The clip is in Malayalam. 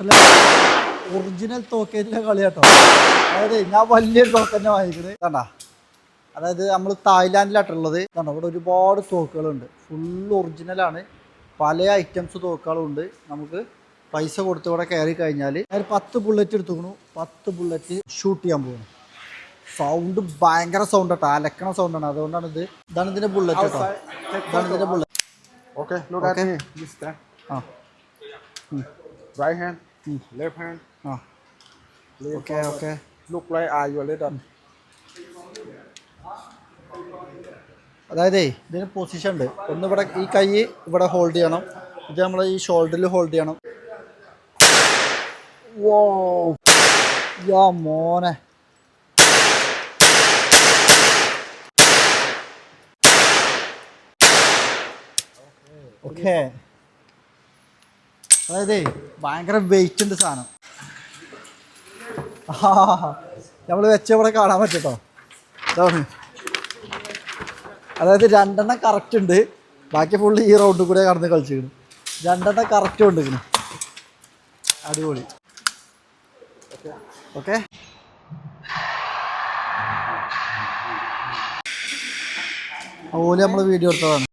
അല്ല ഒറിജിനൽ തോക്കേറ്റിലെ കളി കേട്ടോ അതായത് ഞാൻ വലിയൊരു തോക്ക് തന്നെ വാങ്ങിക്കുന്നത് കണ്ട അതായത് നമ്മൾ തായ്ലാൻഡിലാട്ടുള്ളത് കണ്ടോ ഇവിടെ ഒരുപാട് തോക്കുകളുണ്ട് ഫുൾ ഒറിജിനലാണ് പല ഐറ്റംസ് തോക്കുകളുണ്ട് നമുക്ക് പൈസ കൊടുത്ത് ഇവിടെ കയറി കഴിഞ്ഞാൽ ഞാൻ പത്ത് ബുള്ളറ്റ് എടുത്തുക്കണു. പത്ത് ബുള്ളറ്റ് ഷൂട്ട് ചെയ്യാൻ പോകുന്നു സൗണ്ട് ഭയങ്കര സൗണ്ട് കേട്ടോ അലക്കണ സൗണ്ടാണ് അതുകൊണ്ടാണ് ഇത് ഇതാണ് ഇതിന്റെ ബുള്ളറ്റ് കേട്ടോ. ഇതാണ് ഇതിന്റെ ബുള്ളറ്റ് ഓക്കെ. ആ Right hand, left hand. ആ Lean okay forward. Okay Look like are you a little? അതായത് ഇതിന് പൊസിഷൻ ഉണ്ട്. ഒന്ന് ഇവിടെ ഈ കൈ ഇവിടെ ഹോൾഡ് ചെയ്യണം. ഇത് നമ്മൾ ഈ ഷോൾഡറിൽ ഹോൾഡ് ചെയ്യണം. വോ യാ മോനെ. ഓക്കെ അതായത് ഭയങ്കര വെയിറ്റ് ഉണ്ട് സാധനം. നമ്മൾ വെച്ച ഇവിടെ കാണാൻ പറ്റട്ടോ? അതായത് രണ്ടെണ്ണം കറക്റ്റ് ഉണ്ട്. ബാക്കി ഫുള്ള് ഈ റൗണ്ടിൽ കൂടെ കടന്ന് കളിച്ചിരുന്നു രണ്ടെണ്ണം കറക്റ്റ് കൊണ്ടിരിക്കുന്നു. അടിപൊളി. ഓക്കെ ഓൽ നമ്മൾ വീഡിയോ എടുത്തതാണ്.